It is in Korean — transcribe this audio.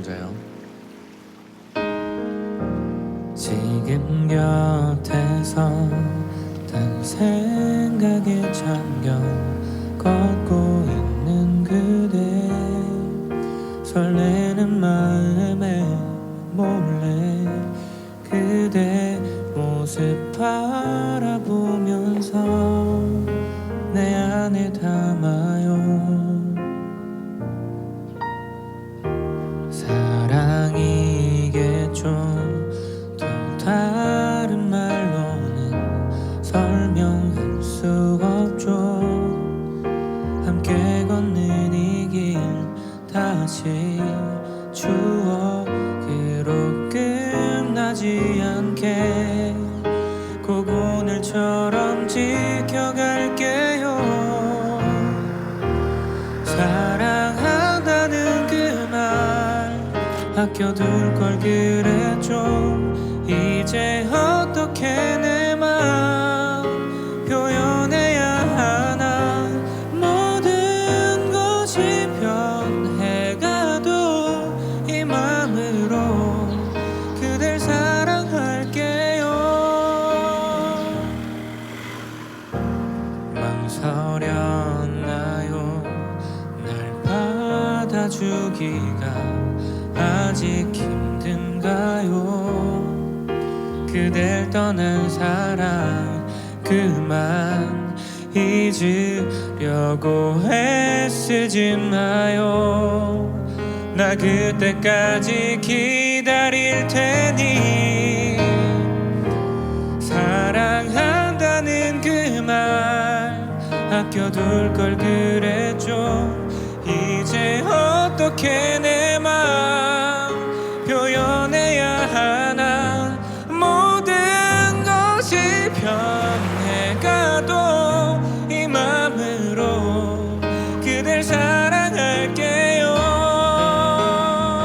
잘 자요. 지금 곁에서 딴 생각에 잠겨 걷고 있는 그대 설레는 마음에 몰래 그대 모습 바라보면서 내 안에 담아요 다시 추억으로 끝나지 않게 꼭 오늘처럼 지켜갈게요. 사랑한다는 그말 아껴둘 걸 그랬죠 이제 어떻게 내 이 마음으로 그댈 사랑할게요. 망설였나요? 날 받아주기가 아직 힘든가요? 그댈 떠난 사랑 그만 잊으려고 애쓰지 마요 나 그때까지 기다릴 테니 사랑한다는 그 말 아껴둘 걸 그랬죠. 이제 어떻게 내 마음 표현해야 하나? 모든 것이 변해가도